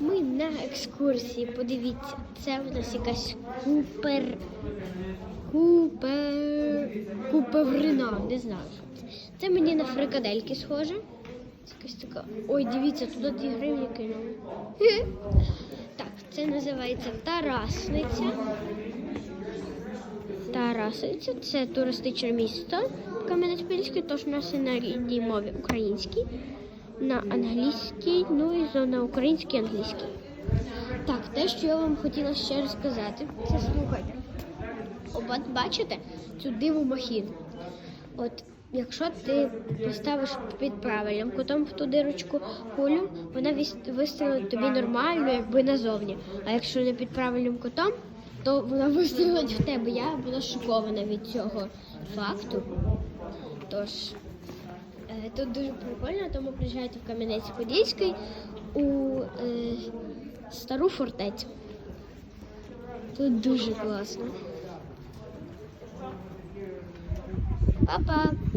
Ми на екскурсії. Подивіться, це в нас якась купер. Купер. Купеврина, не знаю. це. Мені на фрикадельки схоже. Це якась така. Ой, дивіться, туди 2 гривні кинули. Так, це називається Тарасниця. Тарасиця це туристичне місто Кам'янець-Подільський, тож у нас і на рідній мові українській, на англійській, ну і на українській англійській. Так, те, що я вам хотіла ще розказати, це слухайте. От бачите цю диву махіну. От якщо ти поставиш під правильним кутом в ту дирочку кулю, вона вистрілить тобі нормально, якби назовні. А якщо не під правильним кутом, то вона вистрілить в тебе. Я була шокована від цього факту. Тож тут дуже прикольно, тому приїжджайте в Кам'янець-Подільський у е, стару фортецю. Тут дуже класно. Па-па!